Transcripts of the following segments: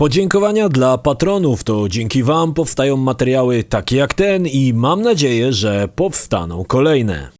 Podziękowania dla patronów, to dzięki Wam powstają materiały takie jak ten i mam nadzieję, że powstaną kolejne.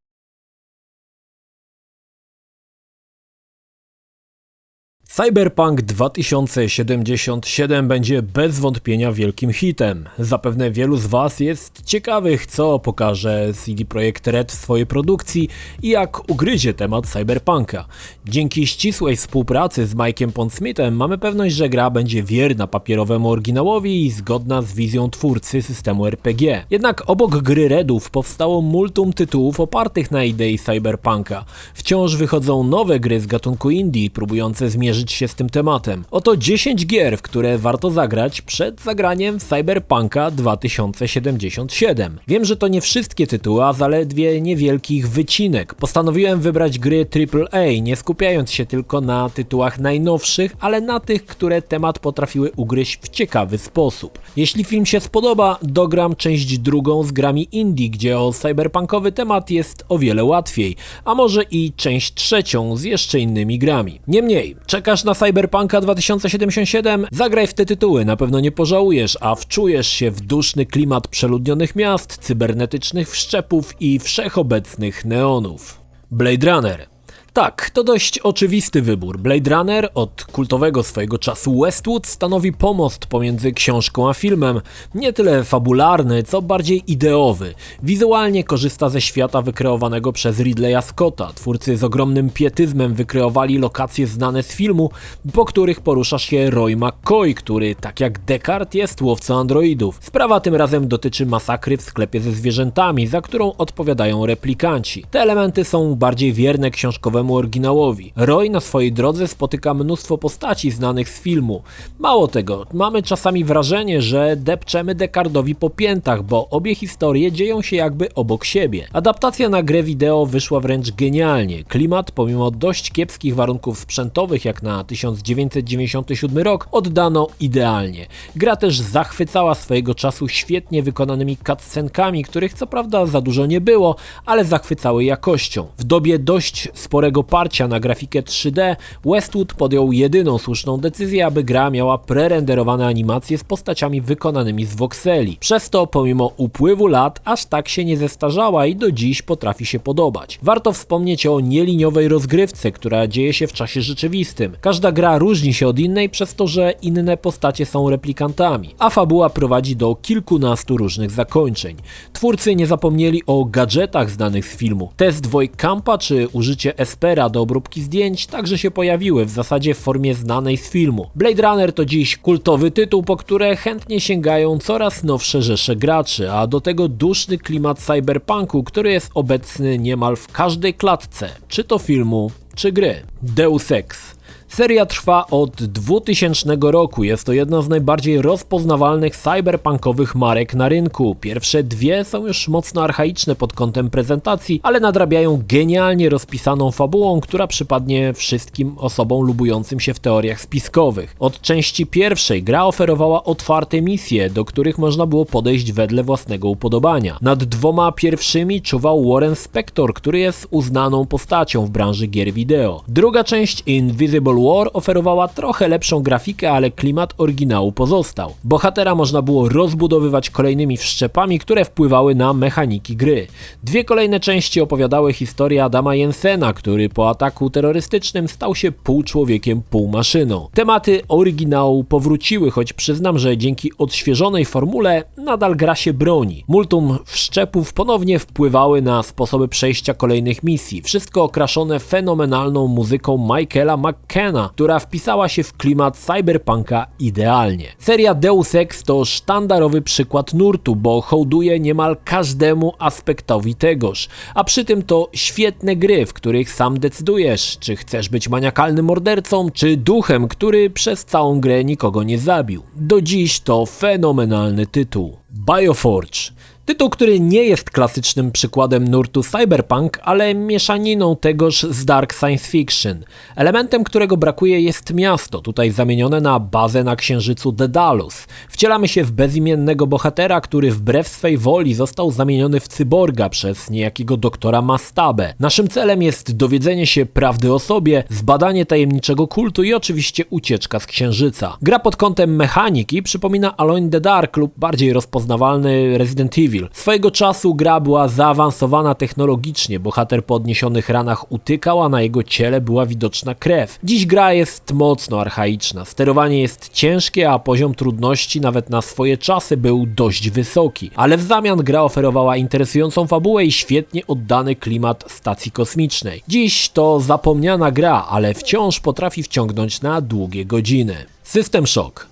Cyberpunk 2077 będzie bez wątpienia wielkim hitem. Zapewne wielu z Was jest ciekawych, co pokaże CD Projekt Red w swojej produkcji i jak ugryzie temat cyberpunka. Dzięki ścisłej współpracy z Mike'em Pondsmithem mamy pewność, że gra będzie wierna papierowemu oryginałowi i zgodna z wizją twórcy systemu RPG. Jednak obok gry Redów powstało multum tytułów opartych na idei cyberpunka. Wciąż wychodzą nowe gry z gatunku indie, próbujące zmierzyć się z tym tematem. Oto 10 gier, w które warto zagrać przed zagraniem Cyberpunka 2077. Wiem, że to nie wszystkie tytuły, a zaledwie niewielkich wycinek. Postanowiłem wybrać gry AAA, nie skupiając się tylko na tytułach najnowszych, ale na tych, które temat potrafiły ugryźć w ciekawy sposób. Jeśli film się spodoba, dogram część drugą z grami indie, gdzie o cyberpunkowy temat jest o wiele łatwiej, a może i część trzecią z jeszcze innymi grami. Niemniej, czekasz na Cyberpunka 2077? Zagraj w te tytuły, na pewno nie pożałujesz, a wczujesz się w duszny klimat przeludnionych miast, cybernetycznych wszczepów i wszechobecnych neonów. Blade Runner tak, to dość oczywisty wybór. Blade Runner od kultowego swojego czasu Westwood stanowi pomost pomiędzy książką a filmem. Nie tyle fabularny, co bardziej ideowy. Wizualnie korzysta ze świata wykreowanego przez Ridleya Scotta. Twórcy z ogromnym pietyzmem wykreowali lokacje znane z filmu, po których porusza się Roy McCoy, który, tak jak Descartes, jest łowcą androidów. Sprawa tym razem dotyczy masakry w sklepie ze zwierzętami, za którą odpowiadają replikanci. Te elementy są bardziej wierne książkowemu oryginałowi. Roy na swojej drodze spotyka mnóstwo postaci znanych z filmu. Mało tego, mamy czasami wrażenie, że depczemy Dekardowi po piętach, bo obie historie dzieją się jakby obok siebie. Adaptacja na grę wideo wyszła wręcz genialnie. Klimat, pomimo dość kiepskich warunków sprzętowych jak na 1997 rok, oddano idealnie. Gra też zachwycała swojego czasu świetnie wykonanymi cutscenkami, których co prawda za dużo nie było, ale zachwycały jakością. W dobie dość sporego dużego parcia na grafikę 3D, Westwood podjął jedyną słuszną decyzję, aby gra miała prerenderowane animacje z postaciami wykonanymi z voxeli. Przez to, pomimo upływu lat, aż tak się nie zestarzała i do dziś potrafi się podobać. Warto wspomnieć o nieliniowej rozgrywce, która dzieje się w czasie rzeczywistym. Każda gra różni się od innej przez to, że inne postacie są replikantami, a fabuła prowadzi do kilkunastu różnych zakończeń. Twórcy nie zapomnieli o gadżetach znanych z filmu. Test Campa czy użycie SP Espera do obróbki zdjęć także się pojawiły w zasadzie w formie znanej z filmu. Blade Runner to dziś kultowy tytuł, po które chętnie sięgają coraz nowsze rzesze graczy, a do tego duszny klimat cyberpunku, który jest obecny niemal w każdej klatce, czy to filmu, czy gry. Deus Ex Seria trwa od 2000 roku. Jest to jedna z najbardziej rozpoznawalnych cyberpunkowych marek na rynku. Pierwsze dwie są już mocno archaiczne pod kątem prezentacji, ale nadrabiają genialnie rozpisaną fabułą, która przypadnie wszystkim osobom lubującym się w teoriach spiskowych. Od części pierwszej gra oferowała otwarte misje, do których można było podejść wedle własnego upodobania. Nad dwoma pierwszymi czuwał Warren Spector, który jest uznaną postacią w branży gier wideo. Druga część Invisible War oferowała trochę lepszą grafikę, ale klimat oryginału pozostał. Bohatera można było rozbudowywać kolejnymi wszczepami, które wpływały na mechaniki gry. Dwie kolejne części opowiadały historię Adama Jensena, który po ataku terrorystycznym stał się pół człowiekiem, pół maszyną. Tematy oryginału powróciły, choć przyznam, że dzięki odświeżonej formule nadal gra się broni. Multum wszczepów ponownie wpływały na sposoby przejścia kolejnych misji. Wszystko okraszone fenomenalną muzyką Michaela McKenna, która wpisała się w klimat cyberpunka idealnie. Seria Deus Ex to sztandarowy przykład nurtu, bo hołduje niemal każdemu aspektowi tegoż, a przy tym to świetne gry, w których sam decydujesz, czy chcesz być maniakalnym mordercą, czy duchem, który przez całą grę nikogo nie zabił. Do dziś to fenomenalny tytuł. Bioforge Tytuł, który nie jest klasycznym przykładem nurtu cyberpunk, ale mieszaniną tegoż z dark science fiction. Elementem, którego brakuje jest miasto, tutaj zamienione na bazę na księżycu Dedalus. Wcielamy się w bezimiennego bohatera, który wbrew swej woli został zamieniony w cyborga przez niejakiego doktora Mastabe. Naszym celem jest dowiedzenie się prawdy o sobie, zbadanie tajemniczego kultu i oczywiście ucieczka z księżyca. Gra pod kątem mechaniki przypomina Alone in the Dark lub bardziej rozpoznawalny Resident Evil. Swojego czasu gra była zaawansowana technologicznie, bohater po odniesionych ranach utykał, a na jego ciele była widoczna krew. Dziś gra jest mocno archaiczna, sterowanie jest ciężkie, a poziom trudności nawet na swoje czasy był dość wysoki, ale w zamian gra oferowała interesującą fabułę i świetnie oddany klimat stacji kosmicznej. Dziś to zapomniana gra, ale wciąż potrafi wciągnąć na długie godziny. System Shock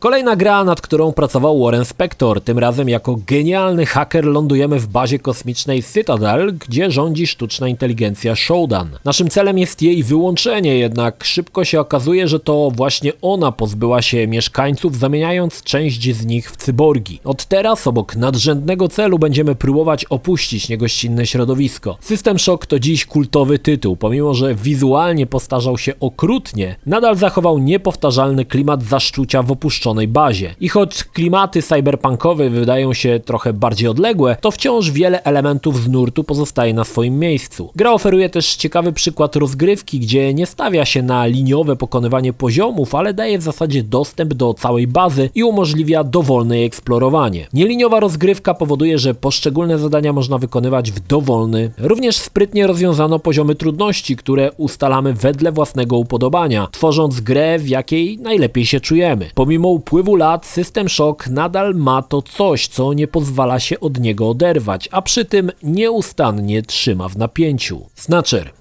Kolejna gra, nad którą pracował Warren Spector, tym razem jako genialny haker lądujemy w bazie kosmicznej Citadel, gdzie rządzi sztuczna inteligencja Shodan. Naszym celem jest jej wyłączenie, jednak szybko się okazuje, że to właśnie ona pozbyła się mieszkańców, zamieniając część z nich w cyborgi. Od teraz obok nadrzędnego celu będziemy próbować opuścić niegościnne środowisko. System Shock to dziś kultowy tytuł, pomimo że wizualnie postarzał się okrutnie, nadal zachował niepowtarzalny klimat zaszczucia w opuszczonym bazie. I choć klimaty cyberpunkowe wydają się trochę bardziej odległe, to wciąż wiele elementów z nurtu pozostaje na swoim miejscu. Gra oferuje też ciekawy przykład rozgrywki, gdzie nie stawia się na liniowe pokonywanie poziomów, ale daje w zasadzie dostęp do całej bazy i umożliwia dowolne jej eksplorowanie. Nieliniowa rozgrywka powoduje, że poszczególne zadania można wykonywać w dowolny. Również sprytnie rozwiązano poziomy trudności, które ustalamy wedle własnego upodobania, tworząc grę, w jakiej najlepiej się czujemy. Pomimo upływu lat System Shock nadal ma to coś, co nie pozwala się od niego oderwać, a przy tym nieustannie trzyma w napięciu. Snatcher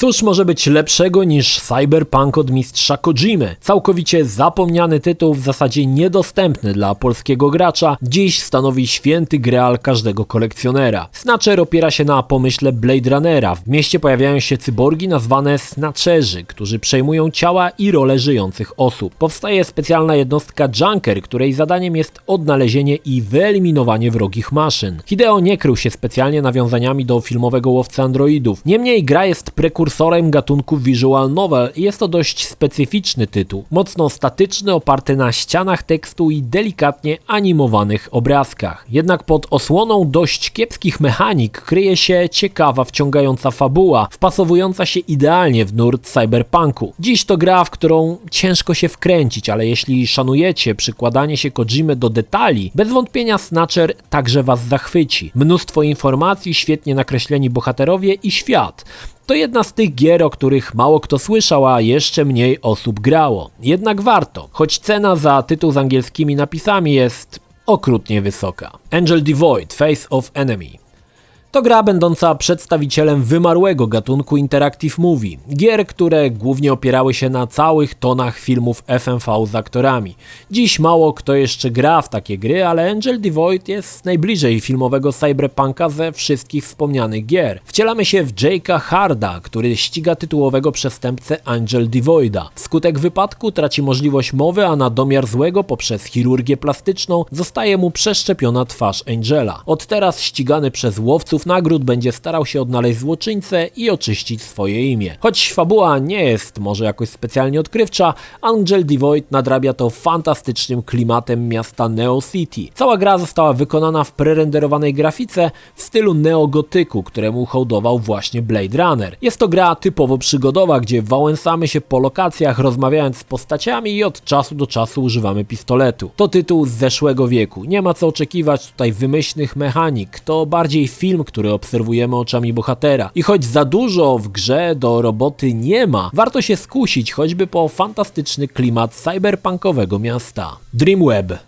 Cóż może być lepszego niż Cyberpunk od mistrza Kojimy? Całkowicie zapomniany tytuł, w zasadzie niedostępny dla polskiego gracza, dziś stanowi święty greal każdego kolekcjonera. Snatcher opiera się na pomyśle Blade Runnera. W mieście pojawiają się cyborgi nazwane Snatcherzy, którzy przejmują ciała i role żyjących osób. Powstaje specjalna jednostka Junker, której zadaniem jest odnalezienie i wyeliminowanie wrogich maszyn. Hideo nie krył się specjalnie nawiązaniami do filmowego łowcy androidów. Niemniej gra jest prekursorem prekursorem gatunku visual novel i jest to dość specyficzny tytuł, mocno statyczny, oparty na ścianach tekstu i delikatnie animowanych obrazkach. Jednak pod osłoną dość kiepskich mechanik kryje się ciekawa, wciągająca fabuła, wpasowująca się idealnie w nurt cyberpunku. Dziś to gra, w którą ciężko się wkręcić, ale jeśli szanujecie przykładanie się Kojimy do detali, bez wątpienia Snatcher także was zachwyci. Mnóstwo informacji, świetnie nakreśleni bohaterowie i świat. To jedna z tych gier, o których mało kto słyszał, a jeszcze mniej osób grało. Jednak warto, choć cena za tytuł z angielskimi napisami jest okrutnie wysoka. Angel Devoid Face of Enemy to gra będąca przedstawicielem wymarłego gatunku Interactive Movie, gier, które głównie opierały się na całych tonach filmów FMV z aktorami. Dziś mało kto jeszcze gra w takie gry, ale Angel Devoid jest najbliżej filmowego cyberpunka ze wszystkich wspomnianych gier. Wcielamy się w Jake'a Harda, który ściga tytułowego przestępcę Angel Devoida. Wskutek wypadku traci możliwość mowy, a na domiar złego poprzez chirurgię plastyczną zostaje mu przeszczepiona twarz Angela. Od teraz ścigany przez łowców nagród będzie starał się odnaleźć złoczyńcę i oczyścić swoje imię. Choć fabuła nie jest może jakoś specjalnie odkrywcza, Angel Devoid nadrabia to fantastycznym klimatem miasta Neo City. Cała gra została wykonana w prerenderowanej grafice w stylu neogotyku, któremu hołdował właśnie Blade Runner. Jest to gra typowo przygodowa, gdzie wałęsamy się po lokacjach, rozmawiając z postaciami i od czasu do czasu używamy pistoletu. To tytuł z zeszłego wieku. Nie ma co oczekiwać tutaj wymyślnych mechanik. To bardziej film, który obserwujemy oczami bohatera. I choć za dużo w grze do roboty nie ma, warto się skusić choćby po fantastyczny klimat cyberpunkowego miasta. Dreamweb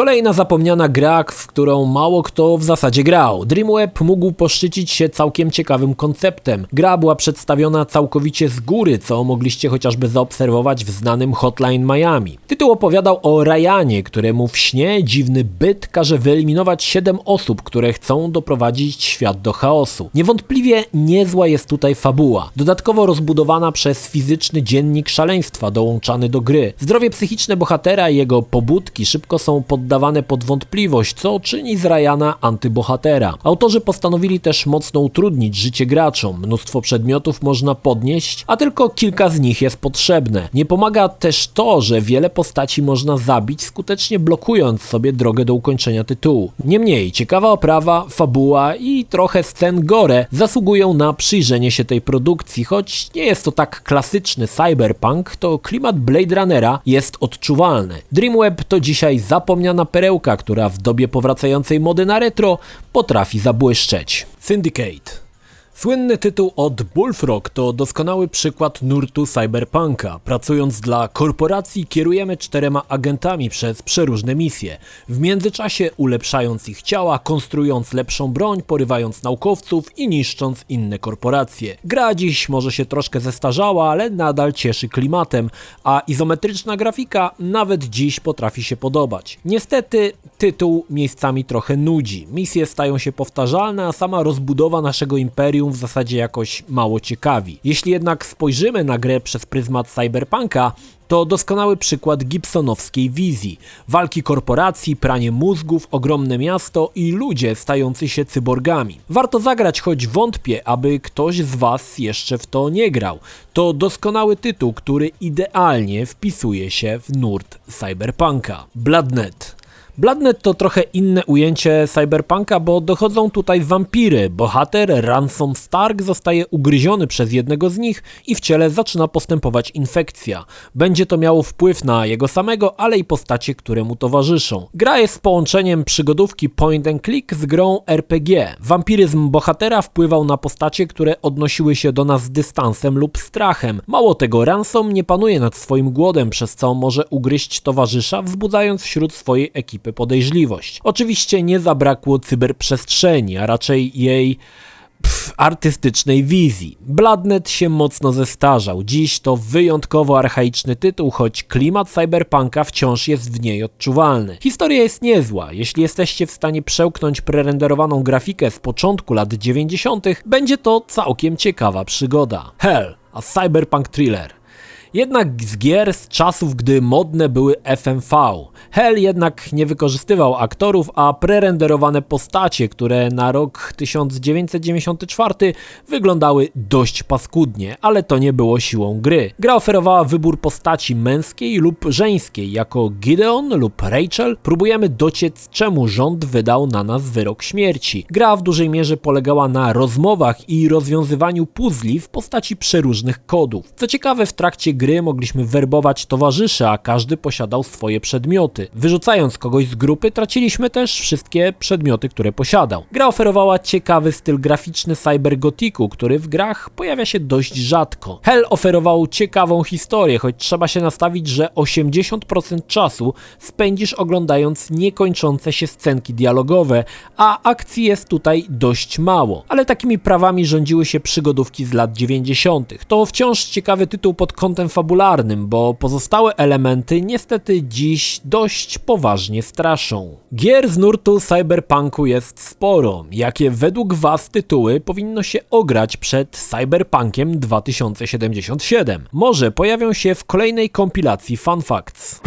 Kolejna zapomniana gra, w którą mało kto w zasadzie grał. Dreamweb mógł poszczycić się całkiem ciekawym konceptem. Gra była przedstawiona całkowicie z góry, co mogliście chociażby zaobserwować w znanym Hotline Miami. Tytuł opowiadał o Ryanie, któremu w śnie dziwny byt każe wyeliminować 7 osób, które chcą doprowadzić świat do chaosu. Niewątpliwie niezła jest tutaj fabuła, dodatkowo rozbudowana przez fizyczny dziennik szaleństwa dołączany do gry. Zdrowie psychiczne bohatera i jego pobudki szybko są poddane poddawane pod wątpliwość, co czyni z Ryana antybohatera. Autorzy postanowili też mocno utrudnić życie graczom. Mnóstwo przedmiotów można podnieść, a tylko kilka z nich jest potrzebne. Nie pomaga też to, że wiele postaci można zabić, skutecznie blokując sobie drogę do ukończenia tytułu. Niemniej, ciekawa oprawa, fabuła i trochę scen gore zasługują na przyjrzenie się tej produkcji, choć nie jest to tak klasyczny cyberpunk, to klimat Blade Runnera jest odczuwalny. Dreamweb to dzisiaj zapomniana perełka, która w dobie powracającej mody na retro potrafi zabłyszczeć. Syndicate Słynny tytuł od Bullfrog to doskonały przykład nurtu cyberpunka. Pracując dla korporacji kierujemy czterema agentami przez przeróżne misje. W międzyczasie ulepszając ich ciała, konstruując lepszą broń, porywając naukowców i niszcząc inne korporacje. Gra dziś może się troszkę zestarzała, ale nadal cieszy klimatem, a izometryczna grafika nawet dziś potrafi się podobać. Niestety tytuł miejscami trochę nudzi. Misje stają się powtarzalne, a sama rozbudowa naszego imperium w zasadzie jakoś mało ciekawi. Jeśli jednak spojrzymy na grę przez pryzmat cyberpunka, to doskonały przykład gibsonowskiej wizji. Walki korporacji, pranie mózgów, ogromne miasto i ludzie stający się cyborgami. Warto zagrać, choć wątpię, aby ktoś z Was jeszcze w to nie grał. To doskonały tytuł, który idealnie wpisuje się w nurt cyberpunka. Bloodnet Bloodnet to trochę inne ujęcie cyberpunka, bo dochodzą tutaj wampiry. Bohater Ransom Stark zostaje ugryziony przez jednego z nich i w ciele zaczyna postępować infekcja. Będzie to miało wpływ na jego samego, ale i postacie, które mu towarzyszą. Gra jest połączeniem przygodówki point and click z grą RPG. Wampiryzm bohatera wpływał na postacie, które odnosiły się do nas z dystansem lub strachem. Mało tego, Ransom nie panuje nad swoim głodem, przez co może ugryźć towarzysza, wzbudzając wśród swojej ekipy podejrzliwość. Oczywiście nie zabrakło cyberprzestrzeni, a raczej jej pff, artystycznej wizji. Bloodnet się mocno zestarzał. Dziś to wyjątkowo archaiczny tytuł, choć klimat cyberpunka wciąż jest w niej odczuwalny. Historia jest niezła. Jeśli jesteście w stanie przełknąć prerenderowaną grafikę z początku lat 90., będzie to całkiem ciekawa przygoda. Hell, a cyberpunk thriller. Jednak z gier z czasów, gdy modne były FMV. Hell jednak nie wykorzystywał aktorów, a prerenderowane postacie, które na rok 1994 wyglądały dość paskudnie, ale to nie było siłą gry. Gra oferowała wybór postaci męskiej lub żeńskiej, jako Gideon lub Rachel. Próbujemy dociec, czemu rząd wydał na nas wyrok śmierci. Gra w dużej mierze polegała na rozmowach i rozwiązywaniu puzli w postaci przeróżnych kodów. Co ciekawe, w trakcie gry mogliśmy werbować towarzyszy, a każdy posiadał swoje przedmioty. Wyrzucając kogoś z grupy, traciliśmy też wszystkie przedmioty, które posiadał. Gra oferowała ciekawy styl graficzny cybergotiku, który w grach pojawia się dość rzadko. Hell oferował ciekawą historię, choć trzeba się nastawić, że 80% czasu spędzisz oglądając niekończące się scenki dialogowe, a akcji jest tutaj dość mało. Ale takimi prawami rządziły się przygodówki z lat 90. To wciąż ciekawy tytuł pod kątem fabularnym, bo pozostałe elementy niestety dziś dość poważnie straszą. Gier z nurtu cyberpunku jest sporo. Jakie według Was tytuły powinno się ograć przed Cyberpunkiem 2077? Może pojawią się w kolejnej kompilacji Fun Facts.